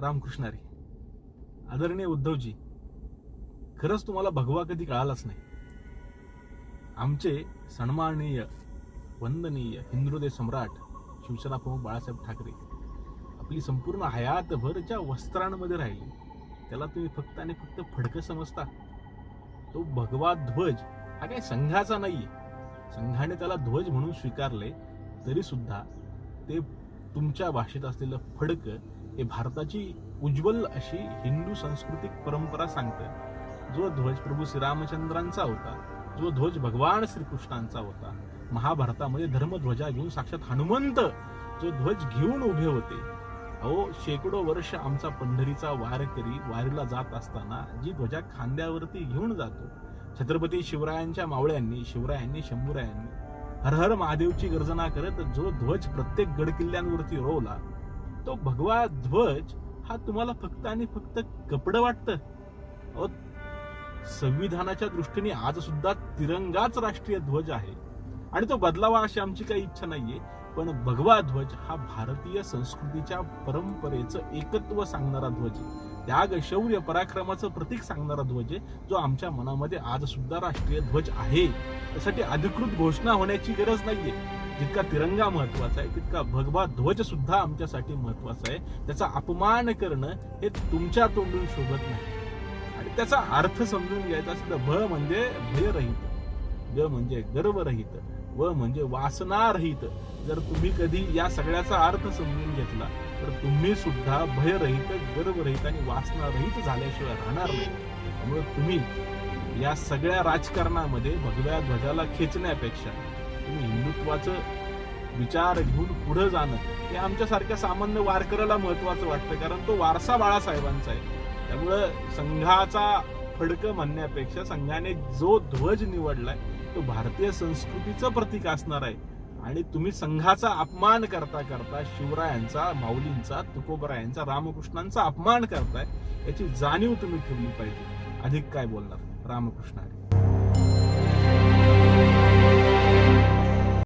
रामकृष्णारी. आदरणीय उद्धवजी खरंच तुम्हाला भगवा कधी कळालाच नाही. आमचे सन्माननीय वंदनीय हिंदुहृदय सम्राट शिवसेना प्रमुख बाळासाहेब ठाकरे आपली संपूर्ण हयातभर ज्या वस्त्रांमध्ये राहिली त्याला तुम्ही फक्त आणि फक्त फडकं समजता. तो भगवा ध्वज हा काही संघाचा नाहीये. संघाने त्याला ध्वज म्हणून स्वीकारले तरी सुद्धा ते तुमच्या भाषेत असलेलं फडकं हे भारताची उज्ज्वल अशी हिंदू सांस्कृतिक परंपरा सांगते. जो ध्वज प्रभू श्रीरामचंद्रांचा होता जो ध्वज भगवान श्रीकृष्णांचा होता महाभारतामध्ये धर्मध्वजा घेऊन साक्षात हनुमंत जो ध्वज घेऊन उभे होते. अहो शेकडो वर्ष आमचा पंढरीचा वारकरी वारीला जात असताना जी ध्वजा खांद्यावरती घेऊन जातो. छत्रपती शिवरायांच्या मावळ्यांनी शिवरायांनी शंभूरायांनी हर हर महादेवची गर्जना करत जो ध्वज प्रत्येक गडकिल्ल्यांवरती रोवला तो भगवा ध्वज हा तुम्हाला फक्त आणि फक्त कपड वाटतं. अहो संविधानाच्या दृष्टीने आज सुद्धा तिरंगाच राष्ट्रीय ध्वज आहे. आणि तो बदलावा अशी आमची काही इच्छा नाहीये पण भगवा ध्वज हा भारतीय संस्कृतीच्या परंपरेचं एकत्व सांगणारा ध्वज आहे. त्याग शौर्य पराक्रमाचं प्रतीक सांगणारा ध्वज आहे जो आमच्या मनामध्ये आज सुद्धा राष्ट्रीय ध्वज आहे. त्यासाठी अधिकृत घोषणा होण्याची गरज नाहीये. जितका तिरंगा महत्त्वाचा आहे तितका भगवा ध्वज सुद्धा आमच्यासाठी महत्त्वाचा आहे. त्याचा अपमान करणं हे तुमच्या तोंडून शोभत नाही. आणि त्याचा अर्थ समजून घ्यायचा असेल भ म्हणजे भयरहित. ग म्हणजे गर्वरहित. व म्हणजे वासनारहित जर तुम्ही कधी या सगळ्याचा अर्थ समजून घेतला तर तुम्ही सुद्धा भयरहित गर्वरहित आणि वासनारहित झाल्याशिवाय राहणार नाही. त्यामुळे तुम्ही या सगळ्या राजकारणामध्ये भगव्या ध्वजाला खेचण्यापेक्षा तुम्ही हिंदुत्वाचं विचार घेऊन पुढे जाणं हे आमच्यासारख्या सामान्य वारकऱ्याला महत्वाचं वाटतं. कारण तो वारसा बाळासाहेबांचा आहे. त्यामुळं संघाचा फडकं म्हणण्यापेक्षा संघाने जो ध्वज निवडलाय तो भारतीय संस्कृतीचं प्रतीक असणार आहे. आणि तुम्ही संघाचा अपमान करता करता शिवरायांचा माऊलींचा तुकोबरायांचा रामकृष्णांचा अपमान करताय याची जाणीव तुम्ही ठेवली पाहिजे. अधिक काय बोलणार? रामकृष्ण